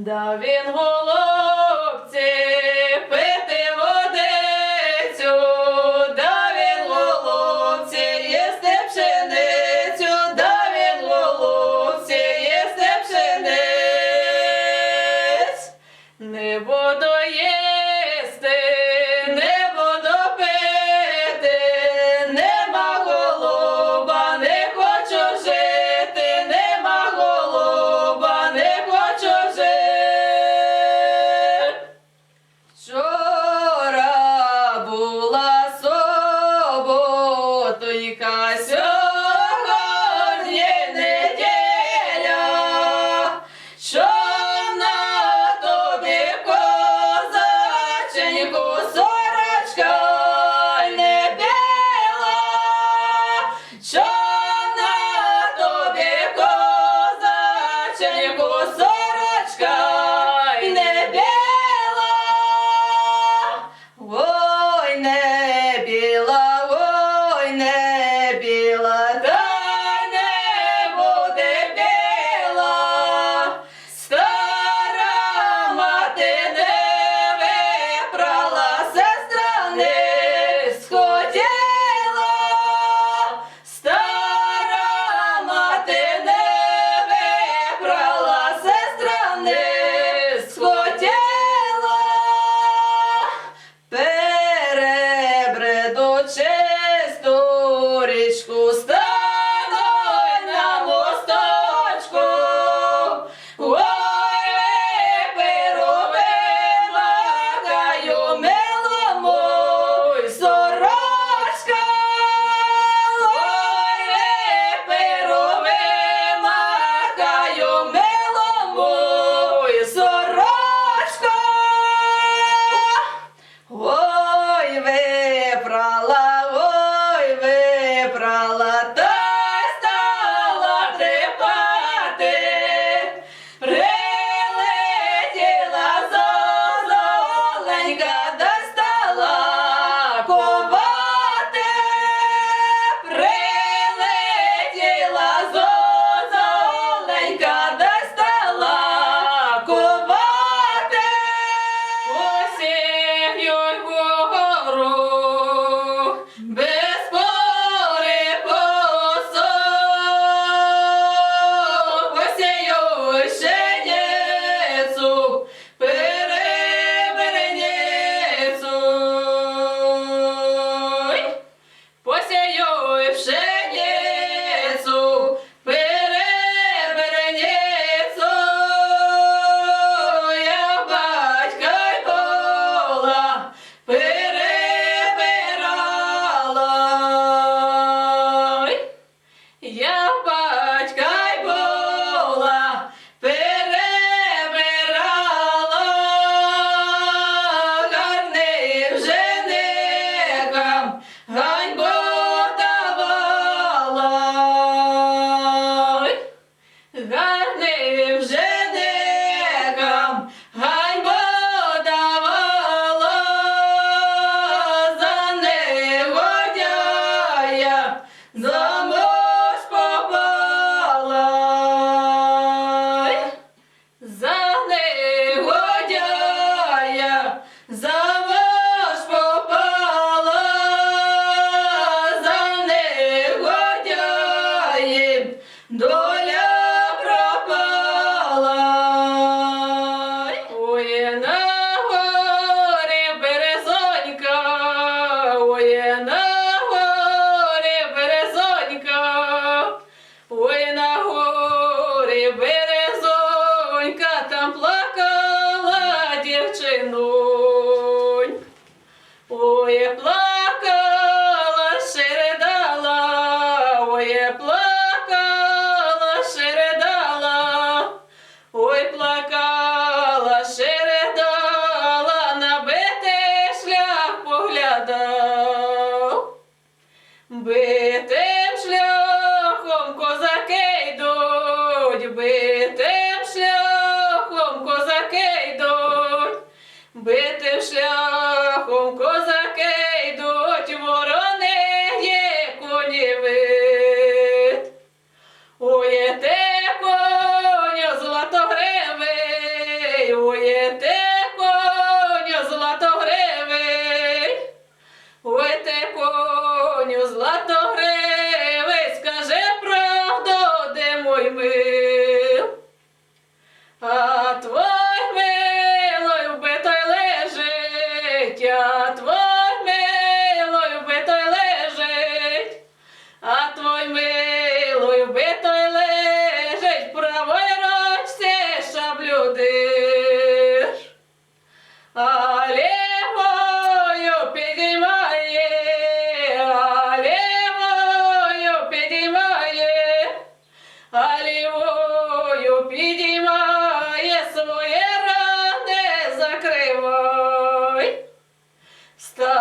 Дав він голубці Ой, плакала, Stop.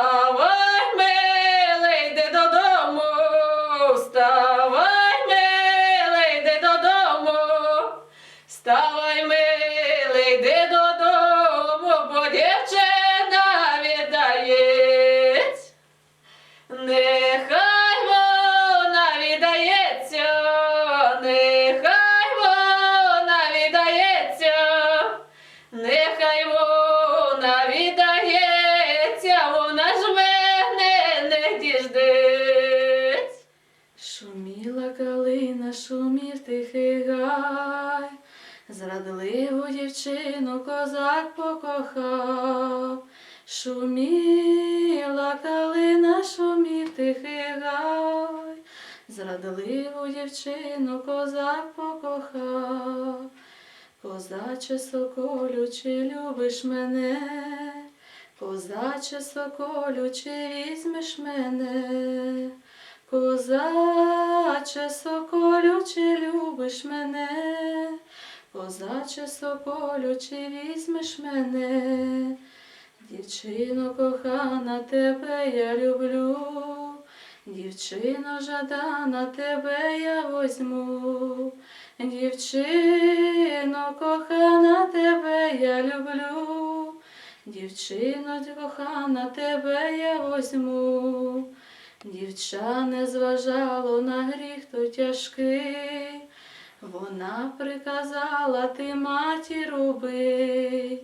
Дівчину козак покохав. Шуміла калина, шумів тихий гай, зрадливу дівчину козак покохав. Козаче соколю, чи любиш мене? Козаче соколю, чи візьмеш мене? Козаче соколю, чи любиш мене? Козаче соколю, чи візьмеш мене? Дівчино кохана, тебе я люблю, дівчино жадана, тебе я возьму. Дівчино кохана, тебе я люблю, дівчино кохана, тебе я возьму. Дівча не зважало на гріх то тяжкий, вона приказала ти матір убий.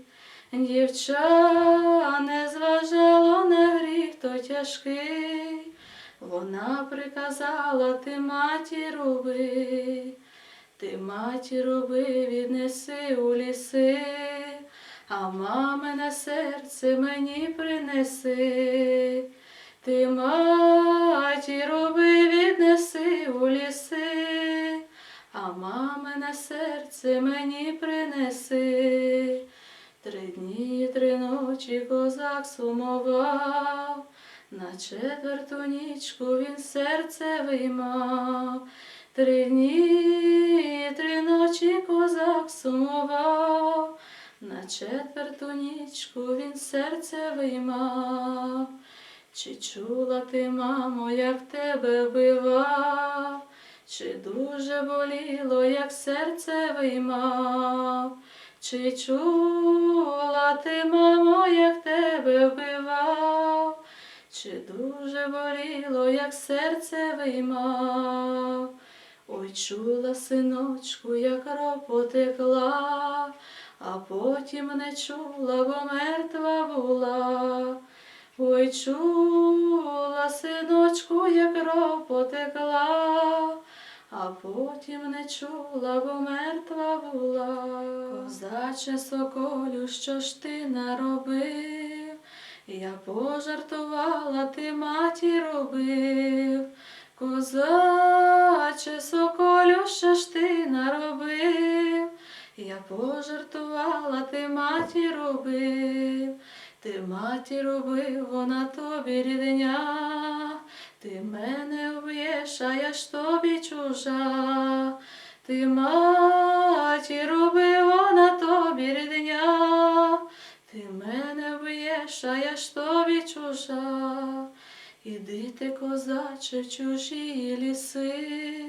Дівча не зважало на гріх то тяжкий, вона приказала ти матір убий. Ти матір роби, віднеси у ліси, а мамине серце мені принеси. Ти матір роби, віднеси у ліси, а мамине серце мені принеси. Три дні, три ночі козак сумував, на четверту нічку він серце виймав. Три дні, три ночі козак сумував, на четверту нічку він серце виймав. Чи чула ти, мамо, як тебе вбивав, чи дуже боліло, як серце виймав? Чи чула ти, мамо, як тебе вбивав, чи дуже боліло, як серце виймав? Ой, чула, синочку, як кров потекла, а потім не чула, бо мертва була. Ой, чула, синочку, як кров потекла, а потім не чула, бо мертва була. Козаче соколю, що ж ти наробив? Я пожартувала, ти маті робив. Козаче соколю, що ж ти наробив? Я пожартувала, ти маті робив. Ти маті робив, вона тобі рідня, ти мене uwieszajasz Tobie czuża, Ty macie robiła na тобі rydnia. ти мене виєшаєш Тобі чужа, Іди ти, козаче, чужі ліси,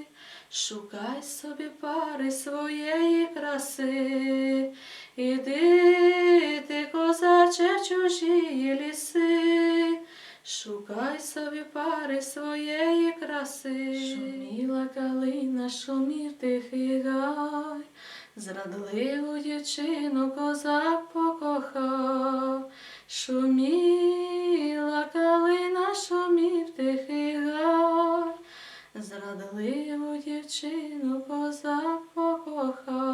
шукай собі пари своєї краси, Іди ти, козаче, чужі ліси. Шукай собі пари своєї краси, шуміла калина, шумір тихий гай, зрадливу дівчину козак покохав, шуміла калина, шумів тихий гай, зрадливу дівчину козак покохав.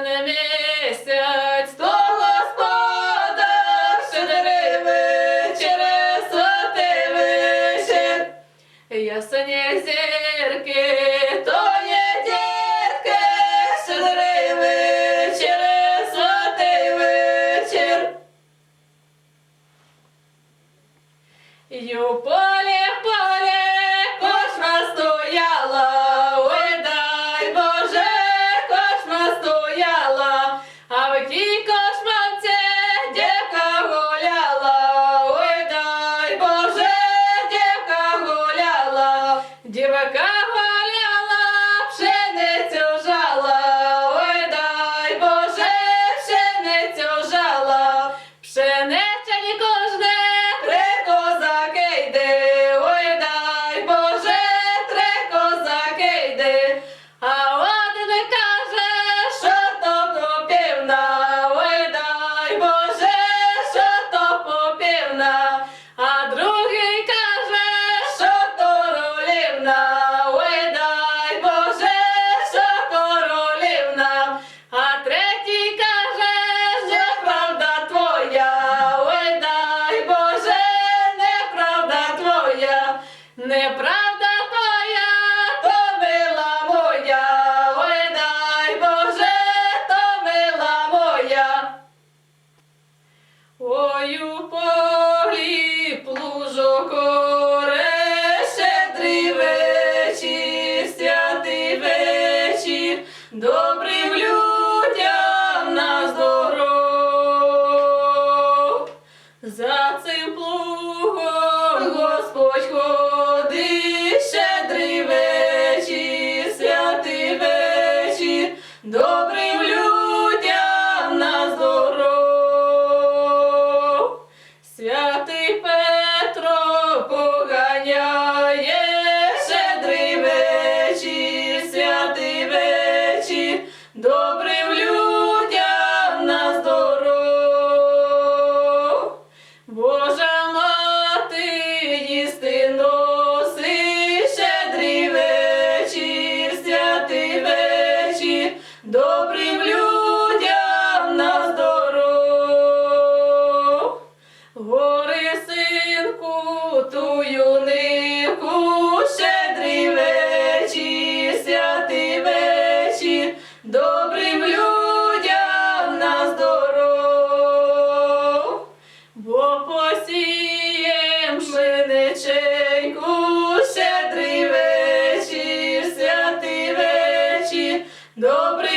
на місяць. Dobre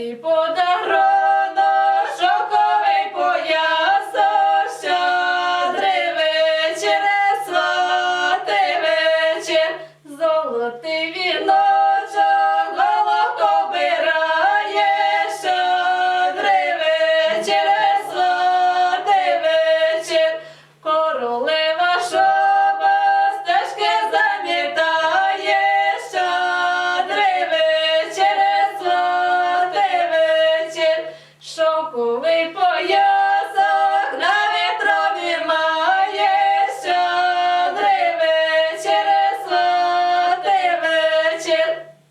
people.